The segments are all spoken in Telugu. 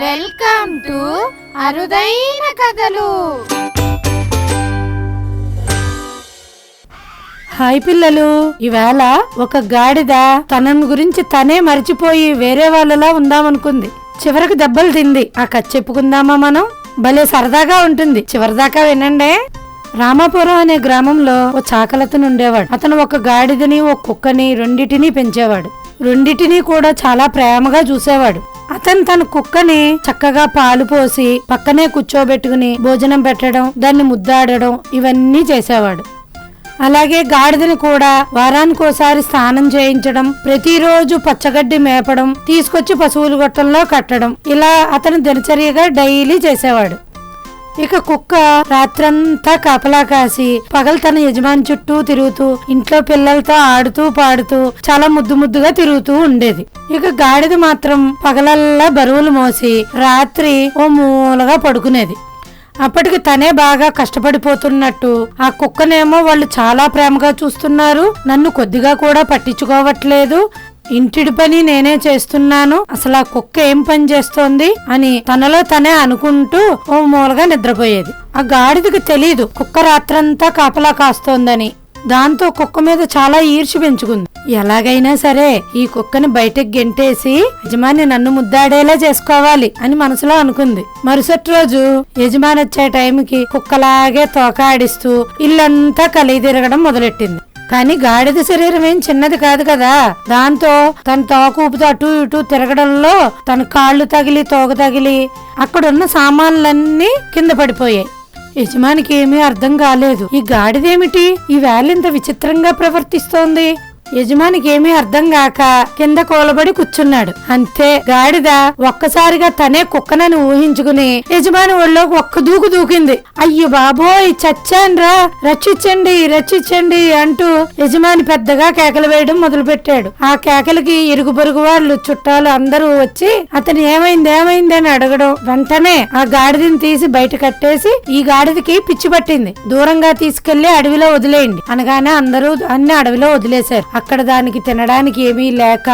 వెల్కమ్ టు అరుదైన కథలు. హాయ్ పిల్లలు. ఈవేళ ఒక గాడిద తనను గురించి తనే మర్చిపోయి వేరే వాళ్ళలా ఉందామనుకుంది. చివరికి దెబ్బలు తింది. ఆ కథ చెప్పుకుందామా మనం? భలే సరదాగా ఉంటుంది. చివరిదాకా వినండి. రామాపురం అనే గ్రామంలో ఓ చాకలతను ఉండేవాడు. అతను ఒక గాడిదని ఓ కుక్కని రెండిటిని పెంచేవాడు. రెండిటిని కూడా చాలా ప్రేమగా చూసేవాడు. అతను తన కుక్కని చక్కగా పాలు పోసి పక్కనే కూర్చోబెట్టుకుని భోజనం పెట్టడం దాన్ని ముద్దాడడం ఇవన్నీ చేసేవాడు. అలాగే గాడిదని కూడా వారానికోసారి స్నానం చేయించడం ప్రతిరోజు పచ్చగడ్డి మేపడం తీసుకొచ్చి పశువుల గొట్టంలో కట్టడం ఇలా అతను దినచర్యగా డైలీ చేసేవాడు. ఇక కుక్క రాత్రంతా కాపలా కాసి పగలు తన యజమాని చుట్టూ తిరుగుతూ ఇంట్లో పిల్లలతో ఆడుతూ పాడుతూ చాలా ముద్దు ముద్దుగా తిరుగుతూ ఉండేది. ఇక గాడిద మాత్రం పగలల్లా బరువులు మోసి రాత్రి ఓ మూలగా పడుకునేది. అప్పటికి తనే బాగా కష్టపడిపోతున్నట్టు ఆ కుక్కనేమో వాళ్ళు చాలా ప్రేమగా చూస్తున్నారు నన్ను కొద్దిగా కూడా పట్టించుకోవట్లేదు ఇంటిడి పని నేనే చేస్తున్నాను. అసలు ఆ కుక్క ఏం పని చేస్తోంది అని తనలో తనే అనుకుంటూ ఓ మూలగా నిద్రపోయేది. ఆ గాడిదకి తెలీదు కుక్క రాత్రంతా కాపలా కాస్తోందని. దాంతో కుక్క మీద చాలా ఈర్ష్య పెంచుకుంది. ఎలాగైనా సరే ఈ కుక్కని బయటకు గెంటేసి యజమాని నన్ను ముద్దాడేలా చేసుకోవాలి అని మనసులో అనుకుంది. మరుసటి రోజు యజమాని వచ్చే టైంకి కుక్కలాగే తోక ఆడిస్తూ ఇల్లంతా కలిగి తిరగడం మొదలెట్టింది. కానీ గాడిద శరీరం ఏం చిన్నది కాదు కదా. దాంతో తన తోక ఊపుతూ అటు ఇటు తిరగడంలో తన కాళ్ళు తగిలి తోక తగిలి అక్కడున్న సామాన్లన్నీ కింద పడిపోయాయి. యజమానికి ఏమీ అర్థం కాలేదు. ఈ గాడిదేమిటి? ఈ వేళ ఇంత విచిత్రంగా ప్రవర్తిస్తోంది. యజమానికి ఏమీ అర్థం కాక కింద కూలబడి కూర్చున్నాడు. అంతే గాడిద ఒక్కసారిగా తనే కుక్కనని ఊహించుకుని యజమాని ఒళ్ళోకి ఒక్క దూకు దూకింది. అయ్యో బాబోయ్ చచ్చాన్రా రక్షించండి రక్షించండి అంటూ యజమాని పెద్దగా కేకలు వేయడం మొదలుపెట్టాడు. ఆ కేకలకి ఇరుగు పొరుగు వాళ్ళు చుట్టాలు అందరూ వచ్చి అతను ఏమైంది ఏమైంది? అని అడగడం వెంటనే ఆ గాడిదని తీసి బయట కట్టేసి ఈ గాడిదకి పిచ్చి పట్టింది. దూరంగా తీసుకెళ్ళి అడవిలో వదిలేయండి. అనగానే అందరూ అన్ని అడవిలో వదిలేశారు. అక్కడ దానికి తినడానికి ఏమీ లేక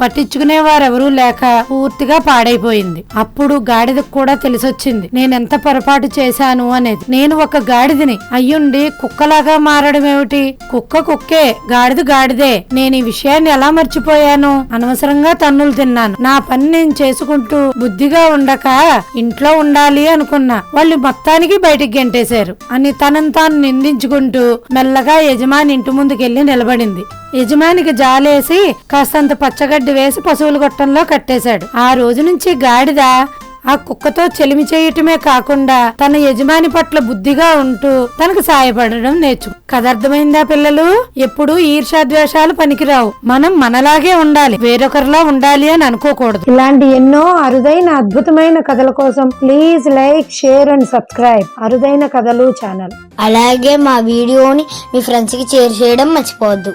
పట్టించుకునే వారెవరూ లేక పూర్తిగా పాడైపోయింది. అప్పుడు గాడిదకు కూడా తెలిసొచ్చింది నేనెంత పొరపాటు చేశాను? అనేది. నేను ఒక గాడిదని అయ్యుండి కుక్కలాగా మారడం ఏమిటి కుక్క కుక్కే గాడిద గాడిదే. నేను ఈ విషయాన్ని ఎలా మర్చిపోయాను? అనవసరంగా తన్నులు తిన్నాను. నా పని నేను చేసుకుంటూ బుద్ధిగా ఉండక ఇంట్లో ఉండాలి అనుకున్నా. వాళ్ళు మొత్తానికి బయటికి గెంటేశారు. అని తనను తాను నిందించుకుంటూ మెల్లగా యజమాని ఇంటి ముందుకెళ్ళి నిలబడింది. యజమానికి జాలేసి కాస్తంత పచ్చగడ్డి వేసి పశువుల గొట్టంలో కట్టేశాడు. ఆ రోజు నుంచి గాడిద ఆ కుక్కతో చెలిమి చేయటమే కాకుండా తన యజమాని పట్ల బుద్ధిగా ఉంటూ తనకు సాయపడడం నేర్చు. కథ అర్థమైందా పిల్లలు? ఎప్పుడు ఈర్షాద్వేషాలు పనికిరావు. మనం మనలాగే ఉండాలి. వేరొకరిలా ఉండాలి అని అనుకోకూడదు. ఇలాంటి ఎన్నో అరుదైన అద్భుతమైన కథల కోసం please like share and subscribe. అరుదైన కథలు ఛానల్. అలాగే మా వీడియోని మీ ఫ్రెండ్స్కి షేర్ చేయడం మర్చిపోవద్దు.